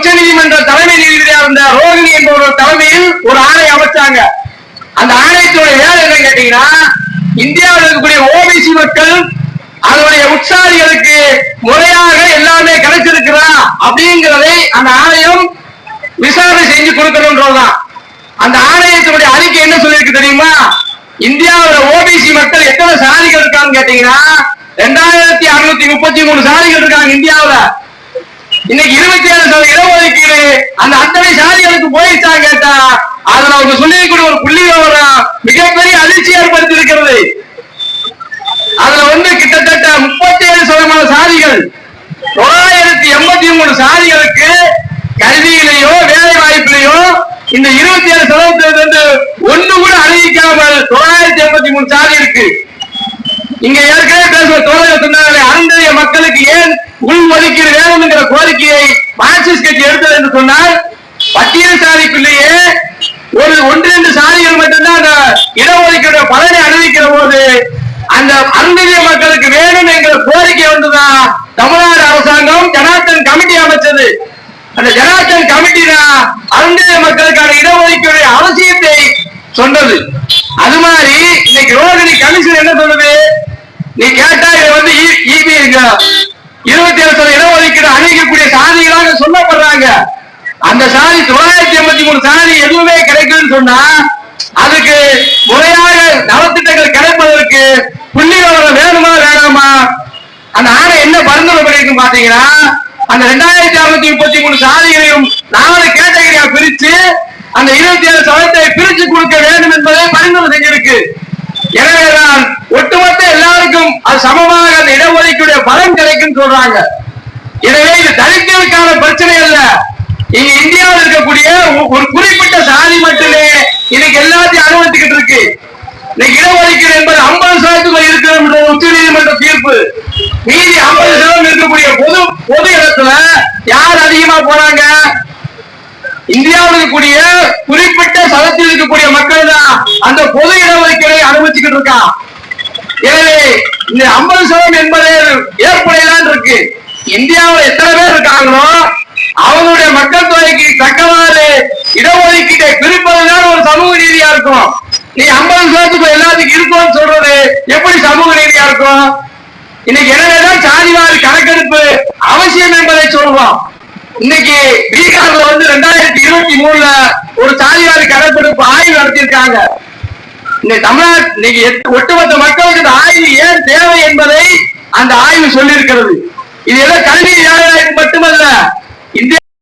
உச்ச நீதிமன்ற தலைமை நீதிபதியாக இருந்த ரோகிணி என்பவர் தலைமையில் ஒரு ஆணை அமைச்சாங்க. அந்த ஆணையத்துடைய வேலை என்ன கேட்டீங்கன்னா இந்தியாவில் இருக்கக்கூடிய ஓபிசி மக்கள் அதனுடைய உற்சாரிகளுக்கு முறையாக எல்லாமே கிடைச்சிருக்கிறா அப்படிங்கிறதை அந்த ஆணையம் விசாரணை செஞ்சு கொடுக்கணும்ன்றதுதான் அந்த ஆணையத்தினுடைய அறிக்கை என்ன சொல்லியிருக்கு தெரியுமா? இந்தியாவில் ஓபிசி மக்கள் எத்தனை சாதிகள் இருக்கான்னு கேட்டீங்கன்னா ரெண்டாயிரத்தி அறுநூத்தி முப்பத்தி மூணு சாதிகள் இருக்காங்க இந்தியாவில். இன்னைக்கு இருபத்தி ஏழு சதவீத இடஒதுக்கீடு. அந்த அத்தனை சாதிகளுக்கு போயிடுச்சா கேட்டா அதுல அவங்க சொல்லிக்கூடிய ஒரு புள்ளி விவரம் மிகப்பெரிய அதிர்ச்சி ஏற்படுத்தி இருக்கிறது அதுல வந்து கிட்டத்தட்ட முப்பத்தி ஏழு சதமான சாதிகள் தொள்ளாயிரத்தி எண்பத்தி மூணு சாதிகளுக்கு கல்வியிலேயோ வேலை வாய்ப்பிலேயோ இந்த இருபத்தி ஏழு சதவீதத்திலிருந்து ஒண்ணு கூட அறிவிக்காமல் தொள்ளாயிரத்தி எண்பத்தி மூணு சாதி இருக்கு. இங்க ஏற்கனவே பேசுற தோழர் சொன்னாங்களே அருந்ததிய வேண்டும் என்கிற கோரிக்கையை மார்க்சிஸ்ட் கட்சி எடுத்தது என்று சொன்னால் பட்டியல் சாதிக்குள்ளேயே ஒரு ஒன்றிரண்டு சாதிகள் மட்டும்தான் அந்த இடஒதுக்கீடு பலனை அறிவிக்கிற போது அந்த அருந்ததிய மக்களுக்கு வேணும் என்கிற கோரிக்கை வந்துதான் தமிழ்நாடு அரசாங்கம் ஜனார்த்தன் கமிட்டி அமைச்சது. அந்த ஜனார்த்தன் கமிட்டி தான் அருந்ததிய மக்களுக்கான இடஒதுக்கீடு அவசியத்தை சொன்னது. அது மாதிரி இன்னைக்கு ரோகிணி கமிஷன் என்ன சொல்லுது? நீ கேட்டா இதை வந்து இருபத்தி ஏழு அணிக்கக்கூடிய சாதிகளாக சொல்லப்படுறாங்க. அந்த சாதி தொள்ளாயிரத்தி எண்பத்தி மூணு சாதி எதுவுமே கிடைக்குதுன்னு சொன்னா அதுக்கு முறையாக நலத்திட்டங்கள் கிடைப்பதற்கு புள்ளி விவரம் வேணுமா வேணாமா? அந்த ஆணை என்ன பரிந்துரை பண்ணிருக்கு பாத்தீங்கன்னா அந்த ரெண்டாயிரத்தி அறுநூத்தி முப்பத்தி மூணு சாதிகளையும் நாலு கேட்டகரியா பிரிச்சு அந்த இருபத்தி ஏழு சதவீதத்தை பிரிச்சு கொடுக்க வேண்டும் என்பதை பரிந்துரை செஞ்சிருக்கு. எனவேதான் ஒட்டுமொத்த எல்லாருக்கும் அது சமமாக அந்த இடஒதுக்கீடு பலன் கிடைக்கும் சொல்றாங்க. எனவே இது தலித்துகளுக்கான பிரச்சனை அல்ல. இங்க இந்தியாவில் இருக்கக்கூடிய ஒரு குறிப்பிட்ட சாதி மட்டுமே இன்னைக்கு எல்லாத்தையும் அனுமதிக்கிட்டு இருக்கு. இன்னைக்கு இடஒதுக்கீடு என்பது ஐம்பது சதவீதத்துக்குள்ள இருக்கிற உச்ச நீதிமன்ற தீர்ப்பு. மீதி ஐம்பது சதவீதம் இருக்கக்கூடிய பொது பொது இடத்துல யார் அதிகமா போறாங்க? இந்தியாவில் இருக்கக்கூடிய குறிப்பிட்ட சதத்தில் இருக்கக்கூடிய மக்கள் தான் அந்த பொது இடஒதுக்கீடை அனுமதிச்சுக்கிட்டு இருக்கான் எனவே இந்த ஐம்பது சதவீதம் என்பது ஏற்புடையதான் இருக்கு. இந்தியாவில் எத்தனை பேர் இருக்காங்களோ அவங்களுடைய மக்கள் தொகைக்கு தக்கவாறு இடஒதுக்கீட்டை பிரிப்பதுதான் ஒரு சமூக ரீதியா இருக்கும். நீ ஐம்பது சோத்துக்கு எல்லாத்துக்கும் இருக்கும்னு சொல்றது எப்படி சமூக ரீதியா இருக்கும்? இன்னைக்கு எனவேதான் சாதிவாரி கணக்கெடுப்பு அவசியம் என்பதை சொல்றோம் இன்னைக்கு பீகார்ல வந்து ரெண்டாயிரத்தி இருபத்தி மூணுல ஒரு சாதிவாரி கணக்கெடுப்பு ஆய்வு நடத்தியிருக்காங்க. இன்னைக்கு தமிழ்நாட்டு இன்னைக்கு எட்டு- ஒட்டுமொத்த மக்களுக்கு இந்த ஆய்வு ஏன் தேவை என்பதை அந்த ஆய்வு சொல்லியிருக்கிறது. இது எல்லாம் கல்வி வேலைவாய்ப்பு மட்டுமல்ல. இந்திய